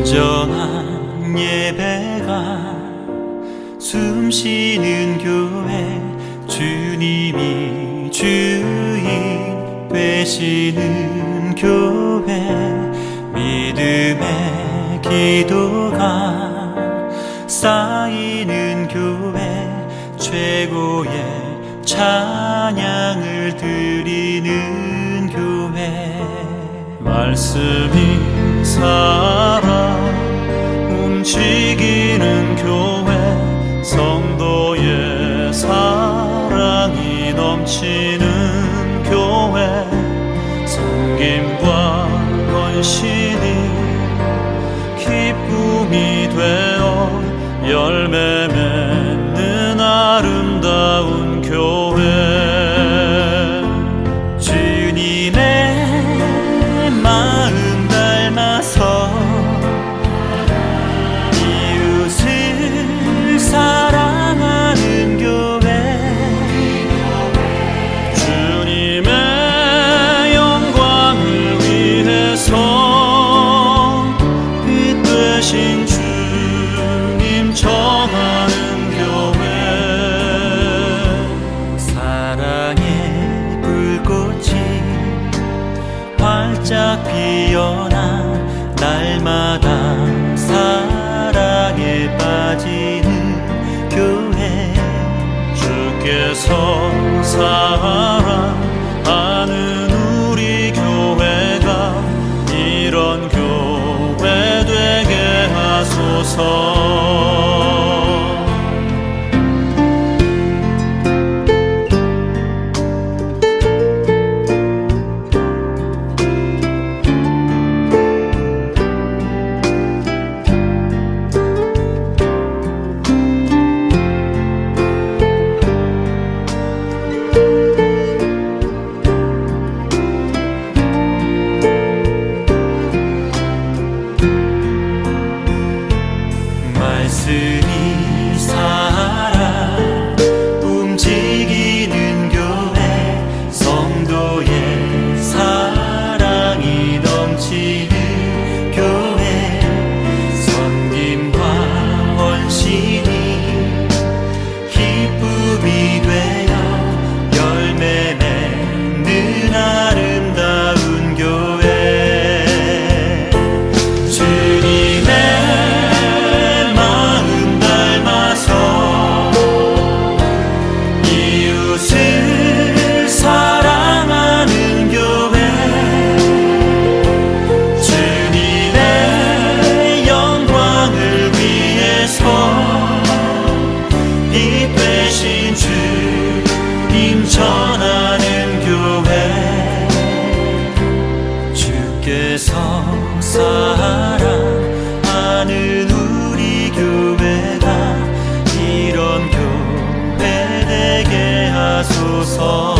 온전한 예배가 숨쉬는 교회 주님이 주인 되시는 교회 믿음의 기도가 쌓이는 교회 최고의 찬양을 드리는 교회. 말씀이 살 아 움직이는 교회 성도의 사랑이 넘치는 교회 섬김과 헌신이 기쁨이 되어 열매 맺 날마다 사랑에 빠지는 교회. 주께서 사 하소서